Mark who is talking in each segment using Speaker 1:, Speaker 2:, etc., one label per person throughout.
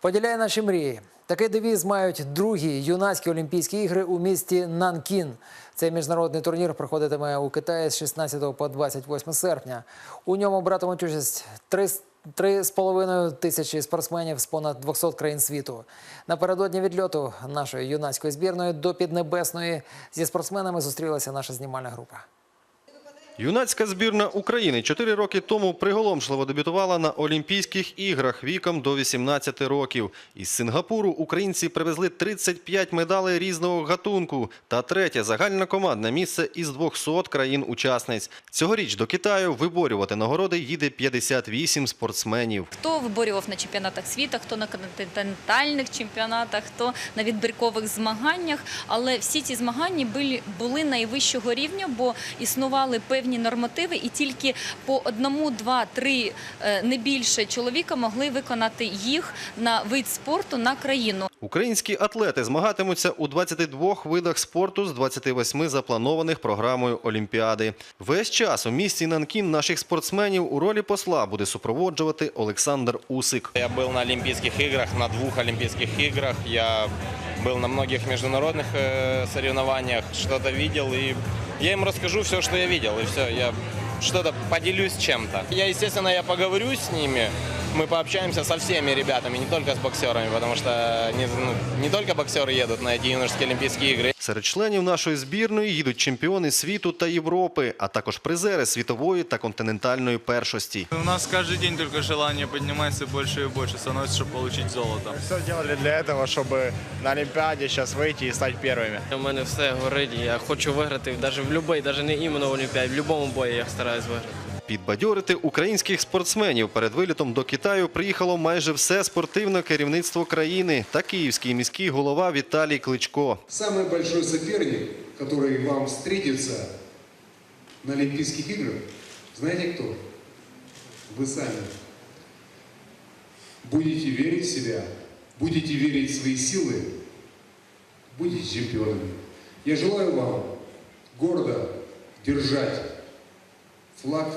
Speaker 1: Поділяє наші мрії. Такий девіз мають другі юнацькі Олімпійські ігри у місті Нанкін. Цей міжнародний турнір проходитиме у Китаї з 16 по 28 серпня. У ньому братимуть участь три з- три з половиною тисячі спортсменів з понад 200 країн світу. Напередодні відльоту нашої юнацької збірної до Піднебесної зі спортсменами зустрілася наша знімальна група.
Speaker 2: Юнацька збірна України чотири роки тому приголомшливо дебютувала на Олімпійських іграх віком до 18 років. Із Сингапуру українці привезли 35 медалей різного гатунку та третє загальне командне місце із 200 країн-учасниць. Цьогоріч до Китаю виборювати нагороди їде 58 спортсменів.
Speaker 3: Хто виборював на чемпіонатах світу, хто на континентальних чемпіонатах, хто на відбіркових змаганнях. Але всі ці змагання були найвищого рівня, бо існували певні нормативи, і тільки по одному, два, три е, не більше чоловіка могли виконати їх на вид спорту на країну.
Speaker 2: Українські атлети змагатимуться у 22 видах спорту з 28 запланованих програмою Олімпіади. Весь час у місті Нанкін наших спортсменів у ролі посла буде супроводжувати Олександр Усик.
Speaker 4: Я был на Олимпийских играх, на двух Олимпийских играх. Я был на многих международных э, соревнованиях, что-то видел. я им расскажу все, что я видел. И все, я что-то поделюсь чем-то. Я, естественно, я поговорю с ними Мы пообщаемся со всеми ребятами, не только с боксерами, потому что не, ну, не только боксеры едут на эти юношеские Олимпийские игры.
Speaker 2: Серед членів нашої збірної їдуть чемпіони світу та Європи, а також призери світової та континентальної першості.
Speaker 5: У нас каждый день только желание поднимается больше и больше, становится, чтобы получить золото.
Speaker 6: Все делали для этого, чтобы на Олимпиаде сейчас выйти и стать первыми.
Speaker 7: У мене все горить, і я хочу виграти навіть в будь-який, навіть не іменно в Олімпіаді, в будь-якому бої я стараюсь виграти.
Speaker 2: Підбадьорити українських спортсменів перед вилітом до Китаю приїхало майже все спортивне керівництво країни та київський міський голова Віталій Кличко.
Speaker 8: Самый большой соперник, который вам встретится на Олимпийских играх, знаете кто? Вы сами. Будете верить в себя, будете верить в свои силы, будете чемпионами. Я желаю вам гордо держать флаг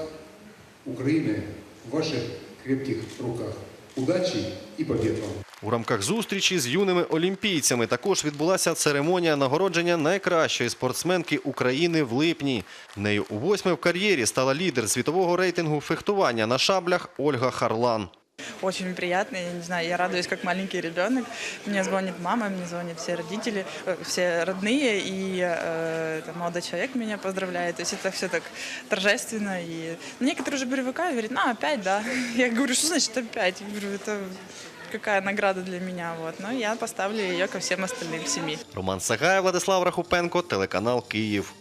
Speaker 8: Украины в ваших крепких руках. Удачі і побід вам!
Speaker 2: У рамках зустрічі з юними олімпійцями також відбулася церемонія нагородження найкращої спортсменки України в липні. Нею у восьми в кар'єрі стала лідер світового рейтингу фехтування на шаблях Ольга Харлан.
Speaker 9: Очень приятно, я не знаю, я радуюсь как маленький ребенок. Мне звонит мама, мне звонят все родители, э, все родные, и э, там молодой человек меня поздравляет. То есть это все так торжественно. И некоторые уже привыкают, говорят, ну опять, да. Я говорю, что значит опять? Я говорю, это какая награда для меня. Вот. Но я поставлю ее ко всем остальным семи.
Speaker 2: Роман Сагаєв, Владислав Рахупенко, телеканал Київ.